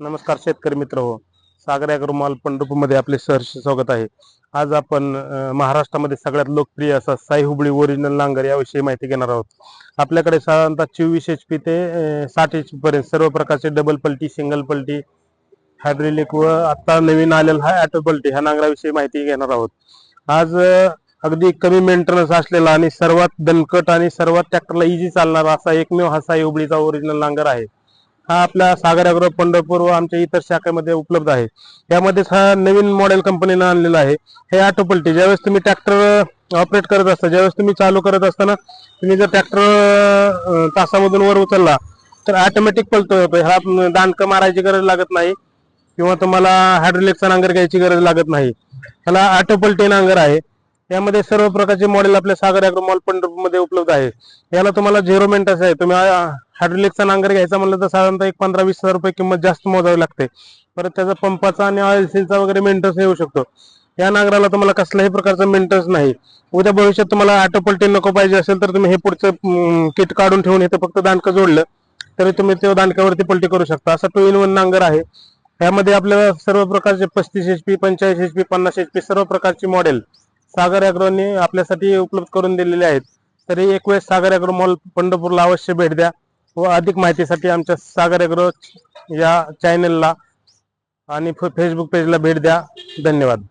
नमस्कार शेतकरी मित्र हो. सागर अग्रमाल पंढरपूरमध्ये आपले सहर्ष स्वागत आहे. आज आपण महाराष्ट्रामध्ये सगळ्यात लोकप्रिय असा साई हुबळी ओरिजिनल नांगर याविषयी माहिती घेणार आहोत. आपल्याकडे साधारणतः चोवीस एच पी ते साठ एच पी पर्यंत सर्व प्रकारचे डबल पलटी सिंगल पलटी हायड्रोलिक व आता नवीन आलेला हा ॲटो पलटी ह्या नांगराविषयी माहिती घेणार आहोत. आज अगदी कमी मेंटेनन्स असलेला आणि सर्वात दणकट आणि सर्वात ट्रॅक्टरला इझी चालणारा असा एकमेव हा साई हुबळीचा ओरिजिनल नांगर आहे. हा आपला सागर अग्रो पंढरपूर व आमच्या इतर शाखेमध्ये उपलब्ध आहे. यामध्येच हा नवीन मॉडेल कंपनीनं आणलेला आहे. हे ऑटो पलटी ज्यावेळेस तुम्ही ट्रॅक्टर ऑपरेट करत असता ज्यावेळेस तुम्ही चालू करत असताना तुम्ही जर ट्रॅक्टर तासामधून वर उचलला तर ऑटोमॅटिक पलतो होतो हा दांडकं मारायची गरज लागत नाही किंवा तुम्हाला हायड्रोलिकचा नांगर घ्यायची गरज लागत नाही. ह्याला ऑटो पलटी नांगर आहे. यामध्ये सर्व प्रकारचे मॉडेल आपल्या सागर अॅग्रो मॉल पंढरपूरमध्ये उपलब्ध आहे. याला तुम्हाला झिरो मेंटेनन्स आहे. तुम्ही हायड्रोलिकचा नांगर घ्यायचा म्हणलं तर साधारणतः एक पंधरा वीस हजार रुपये किंमत जास्त मोजावी लागते. परत त्याचा पंपाचा आणि ऑइल सीलचा वगैरे मेंटेनन्स येऊ शकतो. या नांगराला तुम्हाला कसल्याही प्रकारचा मेंटेनन्स नाही. उद्या भविष्यात तुम्हाला ऑटो पलटी नको पाहिजे असेल तर तुम्ही हे पुढचं किट काढून ठेवून इथं फक्त दांडकं जोडलं तरी तुम्ही ते दांडक्यावरती पलटी करू शकता. असा टू इन वन नांगर आहे. यामध्ये आपल्याला सर्व प्रकारचे पस्तीस एच पी पंचेचाळीस एच पी पन्नास एच पी सर्व प्रकारची मॉडेल सागर अॅग्रोने आपल्यासाठी उपलब्ध करून दिलेले आहेत. तरी एक वेळेस सागर अॅग्रो मॉल पंढरपूरला अवश्य भेट द्या. व अधिक माहितीसाठी आमच्या सागर अॅग्रो या चॅनलला आणि फेसबुक पेजला भेट द्या. धन्यवाद.